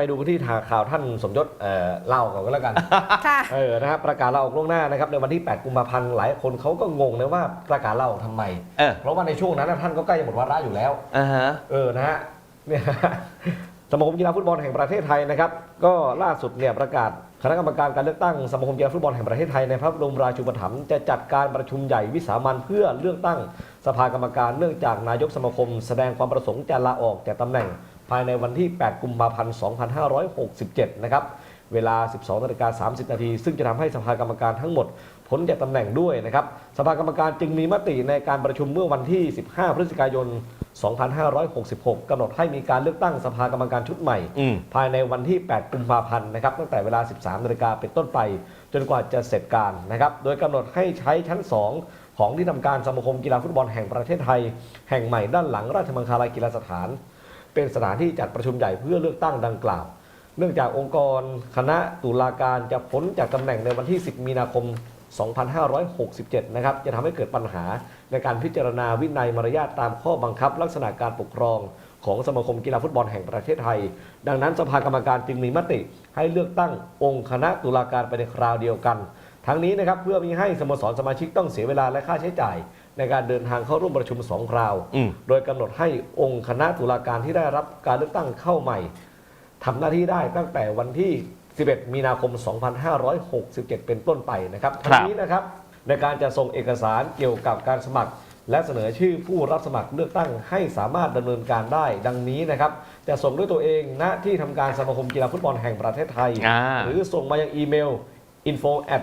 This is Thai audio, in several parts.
ไปดูที่ทางข่าวท่านสมยศเอ่อเล่าก่อนก็แล้วกัน ค่ะ เออนะครับประกาศลาออกล่วงหน้านะครับในวันที่ 8 กุมภาพันธ์หลายคนเขาก็งงนะว่าประกาศลาออกทำไม เออเพราะว่าในช่วงนั้นนะท่านก็ใกล้จะหมดวาระอยู่แล้ว อ่าฮะ เออนะฮะเนี่ยสมาคมกีฬาฟุตบอลแห่งประเทศไทยนะครับ ก็ล่าสุดเนี่ยประกาศคณะกรรมการการเลือกตั้งสมาคมกีฬาฟุตบอลแห่งประเทศไทยในพระบรมราชูปถัมภ์จะจัดการประชุมใหญ่วิสามันเพื่อเลือกตั้งสภากรรมการเนื่องจากนายกสมาคม แสดงความประสงค์จะลาออกจากตำแหน่ง ภายในวันที่ 8 กุมภาพันธ์ 2567 นะครับ เวลา 12นาฬิกา30 นาที ซึ่งจะทำให้สภากรรมการทั้งหมดพ้นจากตำแหน่งด้วยนะครับ สภากรรมการจึงมีมติในการประชุมเมื่อวันที่ 15 พฤศจิกายน 2566 กำหนดให้มีการเลือกตั้งสภากรรมการชุดใหม่ อืม ภายในวันที่ 8 กุมภาพันธ์นะครับ ตั้งแต่เวลา 13 นาฬิกาเป็นต้นไป จนกว่าจะเสร็จการนะครับ โดยกำหนดให้ใช้ชั้น 2 ของที่ทำการสมาคมกีฬาฟุตบอลแห่งประเทศไทย แห่งใหม่ด้านหลังราชมังคลากีฬาสถาน เป็นสถานที่จัดประชุมใหญ่เพื่อเลือกตั้งดังกล่าว เนื่องจากองค์กรคณะตุลาการจะพ้นจากตำแหน่งในวันที่ 10 มีนาคม 2567 นะครับ จะทำให้เกิดปัญหาในการพิจารณาวินัยมารยาทตามข้อบังคับ ลักษณะการปกครองของสมาคมกีฬาฟุตบอลแห่งประเทศไทย ดังนั้นสภากรรมการจึงมีมติให้เลือกตั้งองค์คณะตุลาการไปในคราวเดียวกัน ทั้งนี้นะครับเพื่อมีให้สโมสรสมาชิกต้องเสียเวลาและค่าใช้จ่าย ในการเดินทางเข้าร่วมประชุมสองคราว อืม โดยกำหนดให้องค์คณะตุลาการที่ได้รับการเลือกตั้งเข้าใหม่ทำหน้าที่ได้ตั้งแต่วันที่ 11 มีนาคม 2567 เป็นต้นไปนะครับครัทั้บงนี้นะครับ ในการจะส่งเอกสารเกี่ยวกับการสมัคร และเสนอชื่อผู้รับสมัครเลือกตั้งให้สามารถดำเนินการได้ ดังนี้นะครับ จะส่งด้วยตัวเองณที่ทำการสมาคมกีฬาฟุตบอลแห่งประเทศไทย อ่า หรือส่งมายังอีเมล info at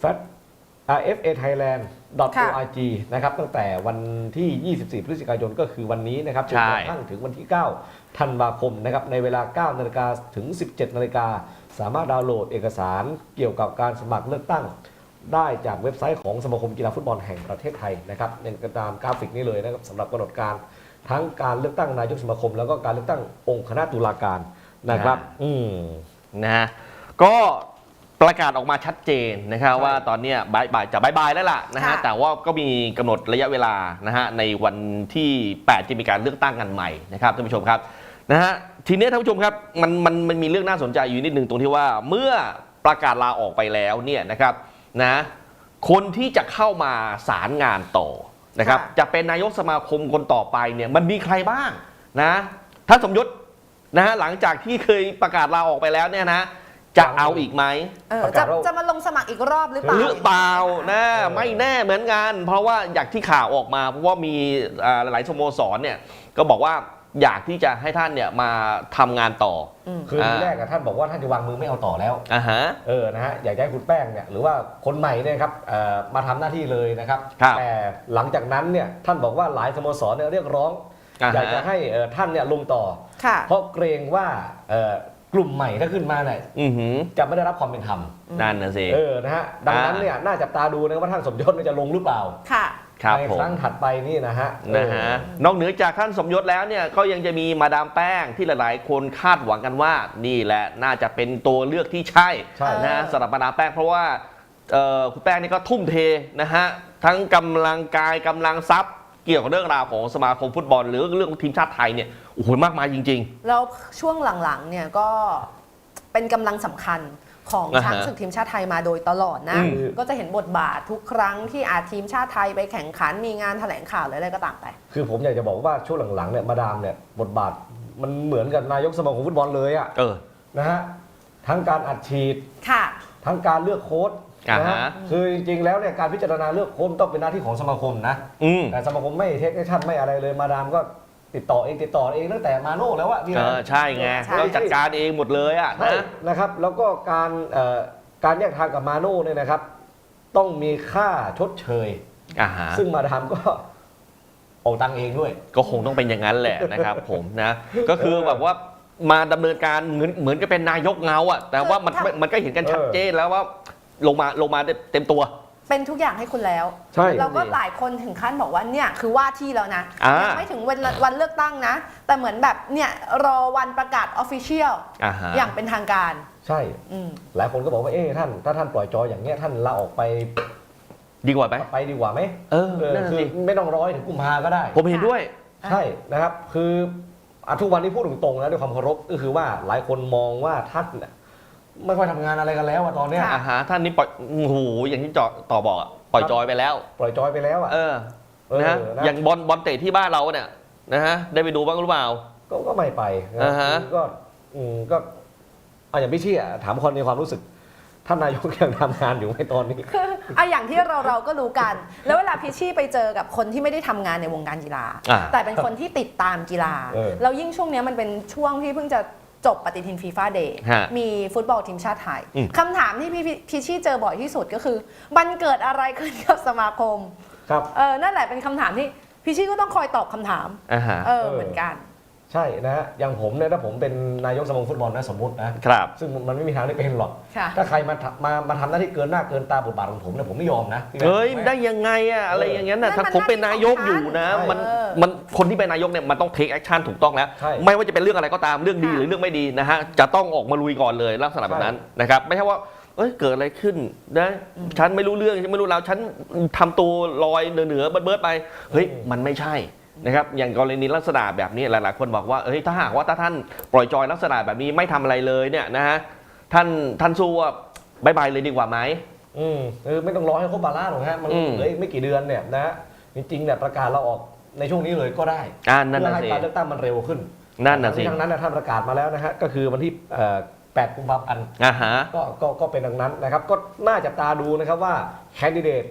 fat rfa thailand org นะครับตั้งแต่วันที่ 24 พฤศจิกายนก็คือวันนี้นะครับจนใช่กระทั่งถึงวันที่ 9 ธันวาคมนะครับในเวลา 9 นาฬิกาถึง 17 นาฬิกาสามารถดาวน์โหลดเอกสารเกี่ยวกับการสมัครเลือกตั้ง ได้จากเว็บไซต์ของสมาคมกีฬาฟุตบอลแห่งประเทศไทยนะครับในตามกราฟิกนี้เลยนะครับสำหรับกำหนดการทั้งการเลือกตั้งนายกสมาคม แล้วก็การเลือกตั้งองค์คณะตุลาการนะครับ อืมนะฮะก็ ประกาศออกมาชัดเจนนะครับใช่ว่าตอนเนี้ยบายบายจะบายบายแล้วล่ะนะฮะค่ะแต่ว่าก็มีกำหนดระยะเวลานะฮะในวันที่ 8 จะมีการเลือกตั้งกันใหม่นะครับท่านผู้ชมครับนะฮะทีนี้ท่านผู้ชมครับมันมันมันมีเรื่องน่าสนใจอยู่นิดหนึ่งตรงที่ว่าเมื่อประกาศลาออกไปแล้วเนี่ยนะครับนะคนที่จะเข้ามาสารงานต่อนะครับค่ะจะเป็นนายกสมาคมคนต่อไปเนี่ยมันมีใครบ้างนะถ้าสมยศนะฮะหลังจากที่เคยประกาศลาออกไปแล้วเนี่ยนะ จะเอาอีกไหมเออประจะกาศว่า จะมาลงสมัครอีกรอบหรือเปล่า หรือเปล่านะเออไม่แน่เหมือนกัน เพราะว่าอยากที่ข่าวออกมา เพราะว่ามีอ่าหลายๆสโมสรเนี่ยก็บอกว่าอยากที่จะให้ท่านเนี่ยมาทำงานต่ออืมคือทีอ่าแรกอะท่านบอกว่าท่านจะวางมือไม่เอาต่อแล้ว อ่าฮะ เออ นะฮะ อยากจะให้คุณแป้งเนี่ย หรือว่าคนใหม่เนี่ยครับเอ่อมาทำหน้าที่เลยนะครับ ครับแต่หลังจากนั้นเนี่ย ท่านบอกว่าหลายสโมสรเนี่ยเรียกร้อง อ่าอยากจะฮะให้เอ่อท่านเนี่ยลงต่อ ค่ะ เพราะเกรงว่าเอ่อ กลุ่มใหม่ถ้าขึ้นมาเนี่ยอือหือจะไม่ได้รับความเป็นธรรมนั่นนะสิ เออนะฮะดังนั้นเนี่ยน่าจับตาดูนะครับว่าท่านสมยศเนี่ยจะลงหรือเปล่าค่ะ ครับในผม ครั้งถัดไปนี่นะฮะนะฮะเออนอกเหนือจากท่านสมยศแล้วเนี่ยก็ยังจะมีมาดามแป้งที่หลาย ๆ คนคาดหวังกันว่า นี่แหละน่าจะเป็นตัวเลือกที่ใช่ใช่นะสำหรับมาดามแป้งเพราะว่าเอ่อคุณแป้งนี่ก็ทุ่มเทนะฮะ ทั้งกำลังกายกำลังทรัพย์ เกี่ยวกับเรื่องราวของสมาคมฟุตบอล หรือเรื่องของทีมชาติไทยเนี่ยโอ้โหมากมายจริง แล้วช่วงหลังๆเนี่ยก็เป็นกำลังสำคัญของอ่าฮะช้างศึกทีมชาติไทยมาโดยตลอดนะ อืม ก็จะเห็นบทบาททุกครั้งที่อาจทีมชาติไทยไปแข่งขันมีงานแถลงข่าวหรืออะไรก็ตามไปคือผมอยากจะบอกว่าช่วงหลังๆเนี่ยมาดามเนี่ยบทบาทมันเหมือนกับนายกสมาคมฟุตบอลเลยอะๆ เออ นะฮะทั้งการอัดฉีด ค่ะ ทั้งการเลือกโค้ดอ่านะฮะฮะ คือจริงๆแล้วเนี่ยการพิจารณาเลือกโค้ดต้องเป็นหน้าที่ของสมาคมนะ อืม แต่สมาคมไม่เทคนิคชั่นไม่อะไรเลยมาดามก็ ติดต่อเองติดต่อเองตั้งแต่มาโน่แล้วอะนี่เอนะอใช่ไงใช่ เราจัดการเองหมดเลยอะใช่นะ นะครับ แล้วก็การเอ่อการแยกทางกับมาโน่เนี่ยนะครับ ต้องมีค่าชดเชย อ่าฮะซึ่งมาดามก็ออกตังค์เองด้วย ก็คงต้องเป็นอย่างนั้นแหละนะครับ ผมนะ ก็คือแบบว่ามาดำเนินการเหมือนเหมือนกับเป็นนายกเงาอะ แต่ว่ามันคือถ้ามันก็เห็นกันเออชัดเจนแล้วว่าลงมาลงมาเต็มตัว เป็นทุกอย่างให้คุณแล้วใช่เราก็หลายคนถึงขั้นบอกว่าเนี่ยคือว่าที่แล้วนะอ่ายั ยังไม่ถึงวันวันเลือกตั้งนะ แต่เหมือนแบบเนี่ยรอวันประกาศออฟฟิเชียลอ่าฮะ อย่างเป็นทางการใช่ อืม หลายคนก็บอกว่าเอ๊ะท่านถ้าท่านปล่อยจอยอย่างเงี้ยท่านลาออกไปดีกว่าไหม ไปดีกว่าไหมเออเออนั่นนะคือสิไม่ต้องร้อยถึงกุมภาก็ได้ ผมเห็นด้วย ใช่นะครับ คืออะทุกวันนี้พูดตรงๆนะด้วยความเคารพก็คือว่าหลายคนมองว่าท่านเนี่ย ไม่ค่อยทำงานอะไรกันแล้วอะตอนเนี้ยค่ะอ่าฮะท่านนี้ปล่อยโอ้โหอย่างที่จอต่อบอกอะปล่อยจอยไปแล้ว ปล่อยจอยไปแล้วอะเออเออนะฮะนะอย่างบอลบอลเตะที่บ้านเราเนี่ยนะฮะได้ไปดูบ้างหรือเปล่า ก็ก็ไม่ไปนะอ่าฮะ ก็อืมก็อะอย่างพี่เชี่ยถามคนในความรู้สึก ท่านนายกยังทำงานอยู่ไหมตอนนี้คืออะอย่างที่เราเราก็รู้กัน แล้วเวลาพิชชี่ไปเจอกับคนที่ไม่ได้ทำงานในวงการกีฬา อ่าแต่เป็นคนที่ติดตามกีฬา เออแล้วยิ่งช่วงเนี้ยมันเป็นช่วงที่เพิ่งจะ จบปฏิทินฟีฟ่าเดย์ฮะมีฟุตบอลทีมชาติไทยอืม คำถามที่พี่พิชชี่เจอบ่อยที่สุดก็คือมันเกิดอะไรขึ้นกับสมาคมครับ เออนั่นแหละเป็นคำถามที่พิชชี่ก็ต้องคอยตอบคำถามอ่าฮะ เออเออ เหมือนกัน ใช่นะฮะอย่างผมเนี่ยถ้าผมเป็นนายกสมาคมฟุตบอลนะสมมตินะครับ ซึ่งมันไม่มีทางได้เป็นหรอก ค่ะ ถ้าใครมาทำมามาทำหน้าที่เกินหน้าเกินตาบทบาทของผมเนี่ยผมไม่ยอมนะพี่แม่เฮ้ยไม่ได้ยังไงอะอะไรอย่างเงี้ยนะนั่นถ้ามันผมเป็นนายกอยู่นะ ใช่มันเออมันคนที่เป็นนายกเนี่ยมันต้องเทคแอคชั่นถูกต้องแล้ว ใช่ไม่ว่าจะเป็นเรื่องอะไรก็ตามเรื่องดีค่ะ หรือเรื่องไม่ดีนะฮะจะต้องออกมาลุยก่อนเลยลักษณะแบบนั้นนะครับไม่ใช่ว่าเอ้ยเกิดอะไรขึ้นนะฉันไม่รู้เรื่องฉันไม่รู้แล้วฉันทำตัวลอยเหนือเหนือๆเบิร์ดเบิร์ดๆไปเฮ้ยมันไม่ใช่ นะครับอย่างกรณีลักษณะแบบนี้หลาย ๆ คนบอกว่าเอ้ยถ้าหากว่าถ้าท่านปล่อยจอยลักษณะแบบนี้ไม่ทำอะไรเลยเนี่ยนะฮะท่านท่านสู้ว่าบายบายเลยดีกว่าไหมอืมเออไม่ต้องรอให้ครบบาร่าหรอกฮะมันอืมเหลืออีกไม่กี่เดือนเนี่ยนะฮะจริงๆเนี่ยประกาศเราออกในช่วงนี้เลยก็ได้อ่านั่นเพื่อน่ะให้สิการเลือกตั้งมันเร็วขึ้นนั่นน่ะสิทั้งนั้นนะท่านประกาศมาแล้วนะฮะก็คือวันที่เอ่อ8กุมภาพันธ์อ่าฮะก็ก็ก็เป็นดังนั้นนะครับ ก็น่าจับตาดูนะครับว่าแคนดิเดต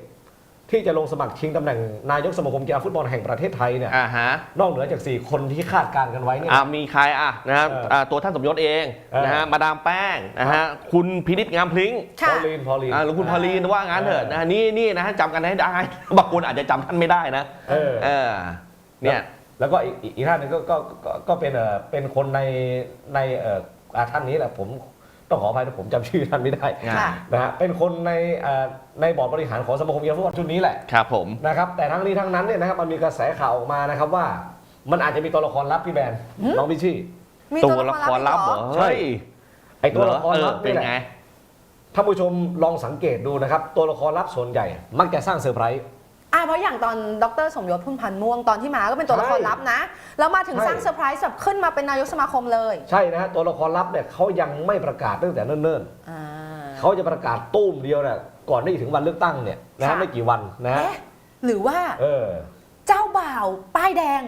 ที่จะลงสมัครชิงตำแหน่งนายกสมาคมกีฬาฟุตบอลแห่งประเทศไทยเนี่ยอ่าฮะนอกเหนือจาก 4 คนที่คาดการณ์กันไว้เนี่ย อ่ามีใครอะนะฮะเอออ่าตัวท่านสมยศเองเออนะฮะมาดามแป้งนะฮะคุณพินิจงามพลิงพค่ะอลีนพอลีน อ่าหรือคุณพาลีนว่างั้นเถอะเออนะฮะนี่นี่นะฮะจำกันให้ได้ บางคนอาจจะจำท่านไม่ได้นะเออเออเนี่ย แล้วก็อีกอีกอีกท่านหนึงก็ก็ก็ก็เป็นเอ่อเป็นคนในในเอ่ออ่าท่านนี้แหละผมต้องขออภัยนะผมจำชื่อท่านไม่ได้ค่ะ นะฮะเป็นคนในเอ่อ ในบอร์ดบริหารของสมาคมกีฬาฟุตบอลชุดนี้แหละครับผม นะครับแต่ทั้งนี้ทั้งนั้นเนี่ยนะครับมันมีกระแสข่าวออกมานะครับว่า มันอาจจะมีตัวละครลับพี่แบนหืมน้องพิชชี่มีตัวละครลับเหรออีกใช่เฮ้ยไอตัวละครเหอลับเออเป็นนี่แหละไงท่านผู้ชมลองสังเกตดูนะครับ ตัวละครลับส่วนใหญ่ มักจะสร้างเซอร์ไพรส์อ่าเพราะอย่างตอนดรสมยศพุ่มพันธ์ม่วงตอนที่มาก็เป็นตัวละครใช่ลับนะ แล้วมาถึงใช่สร้างเซอร์ไพรส์แบบขึ้นมาเป็นนายกสมาคมเลย ใช่นะฮะตัวละครลับเนี่ยเขายังไม่ประกาศตั้งแต่เนิ่นอ่าๆเขาจะประกาศตุ้มเดียวเนี่ย ก่อนที่จะถึงวันเลือกตั้งเนี่ยนะฮะค่ะ ไม่กี่วันนะฮะเอ๊ะหรือว่าเออ เจ้าบ่าวป้ายแดง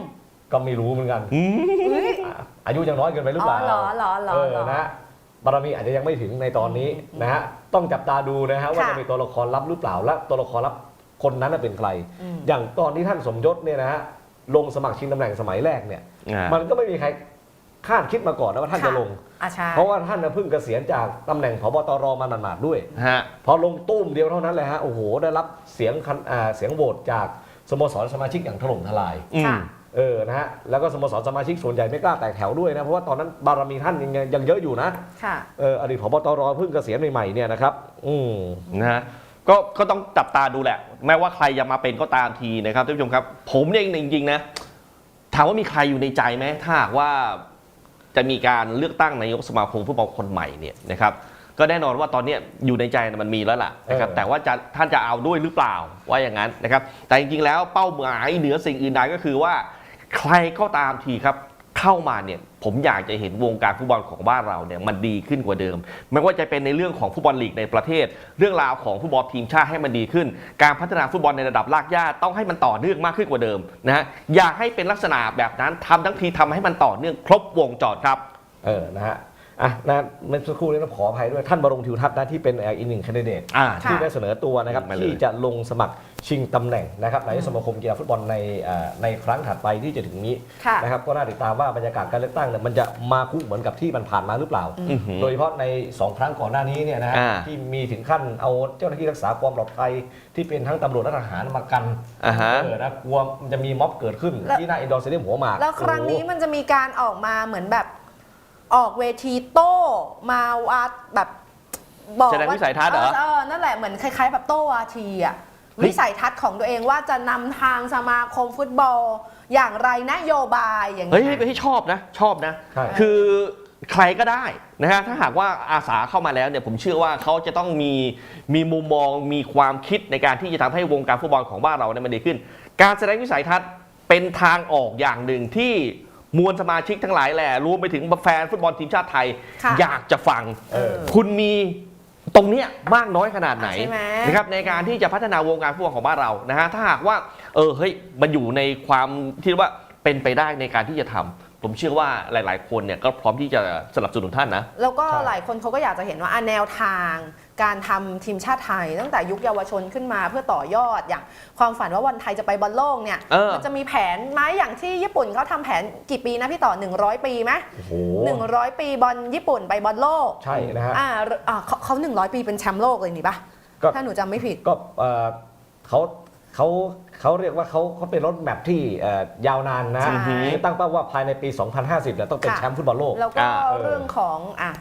ก็ไม่รู้เหมือนกันอืม เฮ้ย อะอายุยังน้อยเกินไปหรือเปล่าอ๋อเหรอเหรอเหรอเออเหรอนะฮะบารมีอาจจะยังไม่ถึงในตอนนี้นะฮะต้องจับตาดูนะฮะว่าค่ะจะมีตัวละครลับหรือเปล่าและตัวละครลับคนนั้นน่ะเป็นใคร อืม อย่างตอนที่ท่านสมยศเนี่ยนะฮะลงสมัครชิงตำแหน่งสมัยแรกเนี่ย อ่ามันก็ไม่มีใคร คาดคิดมาก่อนนะว่าท่านค่ะจะลง อ่าใช่เพราะว่าท่านน่ะเพิ่งเกษียณจากตำแหน่งพบตรมาหมาดๆด้วย ฮะ พอลงตุ้มเดียวเท่านั้นเลยฮะโอ้โหได้รับเสียงคันอ่าเสียงโหวตจากสโมสรสมาชิกอย่างถล่มทลาย อืม ค่ะ เออนะฮะแล้วก็สโมสรสมาชิกส่วนใหญ่ไม่กล้าแตกแถวด้วยนะเพราะว่าตอนนั้นบารมีท่านยังยังเยอะอยู่นะค่ะ เอออดีตพบตรเพิ่งเกษียณใหม่ๆเนี่ยนะครับอืม นะฮะก็ก็ต้องจับตาดูแหละ แม้ว่าใครจะมาเป็นก็ตามทีนะครับท่านผู้ชมครับ ผมเองจริงๆนะ ถามว่ามีใครอยู่ในใจไหมถ้าหากว่า จะมีการเลือกตั้งนายกสมาคมฟุตบอลคนใหม่เนี่ยนะครับก็แน่นอนว่าตอนเนี้ยอยู่ในใจน่ะมันมีแล้วล่ะนะครับเออแต่ว่าจะท่านจะเอาด้วยหรือเปล่าว่าอย่างนั้นนะครับแต่จริงๆแล้วเป้าหมายเหนือสิ่งอื่นใดก็คือว่า ใครก็ตามทีครับเข้ามาเนี่ย ผมอยากจะเห็นวงการฟุตบอลของบ้านเราเนี่ยมันดีขึ้นกว่าเดิม ไม่ว่าจะเป็นในเรื่องของฟุตบอลลีกในประเทศ เรื่องราวของฟุตบอลทีมชาติให้มันดีขึ้น การพัฒนาฟุตบอลในระดับรากหญ้าต้องให้มันต่อเนื่องมากขึ้นกว่าเดิมนะฮะอย่าให้เป็นลักษณะแบบนั้นทำทั้งทีทำให้มันต่อเนื่องครบวงจรครับเออนะฮะ อะนะเมื่อสักครู่นี้ต้องขออภัยด้วยท่านบรงทิวทัศน์นะที่เป็นเอ่ออีกหนึ่งแคนดิเดตอ่าค่ะที่ได้เสนอตัวนะครับมาเลย ที่จะลงสมัครชิงตำแหน่งนะครับนายกสมาคมกีฬาฟุตบอลในเอ่อในครั้งถัดไปที่จะถึงนี้ค่ะ นะครับก็น่าติดตามว่าบรรยากาศการเลือกตั้งเนี่ยมันจะมาคุเหมือนกับที่มันผ่านมาหรือเปล่าอื้อหือโดยเฉพาะใน 2 ครั้งก่อนหน้านี้เนี่ยนะฮะอ่าที่มีถึงขั้นเอาเจ้าหน้าที่รักษาความปลอดภัยที่เป็นทั้งตำรวจและทหารมากันอ่าฮะเออนะกลัวมันจะมีม็อบเกิดขึ้นแล้วที่หน้าอินดอร์สเตเดียมหัวหมาก แล้วครั้งนี้โอ้โหมันจะมีการออกมาเหมือนแบบ ออกเวทีโต้มาวัดแบบบอกแสดงว่าวิสัยทัศน์เหรอ เออนั่นแหละเหมือนคล้ายๆ แบบโต้วาทีอะเฮ้ย วิสัยทัศน์ของตัวเองว่าจะนำทางสมาคมฟุตบอล อย่างไรนโยบายอย่างเฮ้ยเงี้ยเฮ้ยชอบนะ ชอบนะ ใช่ คือใครก็ได้นะฮะถ้าหากว่าอาสาเข้ามาแล้วเนี่ยผมเชื่อว่าเขาจะต้องมีมีมุมมองมีความคิดในการที่จะทำให้วงการฟุตบอลของบ้านเราเนี่ยมันดีขึ้น การแสดงวิสัยทัศน์เป็นทางออกอย่างหนึ่งที่ มวลสมาชิกทั้งหลายแหละรวมไปถึงแฟนฟุตบอลทีมชาติไทย ค่ะ อยากจะฟัง เออ คุณมีตรงเนี้ยมากน้อยขนาดไหนใช่ไหม นะครับในการที่จะพัฒนาวงการฟุตบอลของบ้านเรานะฮะถ้าหากว่าเออเฮ้ยมันอยู่ในความที่ว่าเป็นไปได้ในการที่จะทำผมเชื่อว่าหลาย ๆ คนเนี่ยก็พร้อมที่จะสนับสนุนท่านนะ แล้วก็ใช่ หลายคนเขาก็อยากจะเห็นว่าอะแนวทาง การทำทีมชาติไทย ตั้งแต่ยุคเยาวชนขึ้นมาเพื่อต่อยอดอย่างความฝันว่าวันไทยจะไปบอลโลกเนี่ยเออมัจะมีแผนไหมอย่างที่ญี่ปุ่นเขาทำแผนกี่ปีนะพี่ต่อ 100 ปีไหมโอ้โหหนึ่งร้อยปีบอลญี่ปุ่นไปบอลโลก ใช่นะฮะอ่าอ่าเขาเขาหนึ่งร้อยปีเป็นแชมป์โลกเลยนี่ปะก็ถ้าหนูจำไม่ผิดก็เอ่อเขาเขาเขาเรียกว่าเขาเขาเป็นรถแมพที่เอ่อยาวนานนะใช่คือตั้งเป้าว่าภายในปี 2050เนี่ยต้องเป็นค่ะแชมป์ฟุตบอลโลก แล้วก็อ่าเออเรื่องของอะ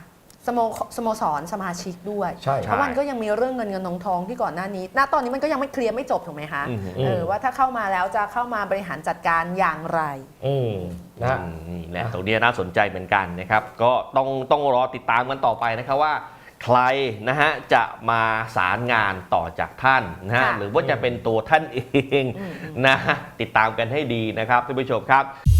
สโมสโมสรสมาชิกด้วย ใช่เพราะมันก็ยังมีเรื่องเงินเงินทองทองที่ก่อนหน้านี้ ณ ตอนนี้มันก็ยังไม่เคลียร์ไม่จบถูกไหมคะอืมเออว่าถ้าเข้ามาแล้วจะเข้ามาบริหารจัดการอย่างไร อืมนะฮะ อืมนี่แหละตรงนี้น่าสนใจเหมือนกันนะครับก็ต้องต้องรอติดตามกันต่อไปนะครับว่า ใครนะฮะจะมาสารงานต่อจากท่านนะฮะค่ะ หรือว่าจะเป็นตัวท่านเองนะติดตามกันให้ดีนะครับท่านผู้ชมครับพ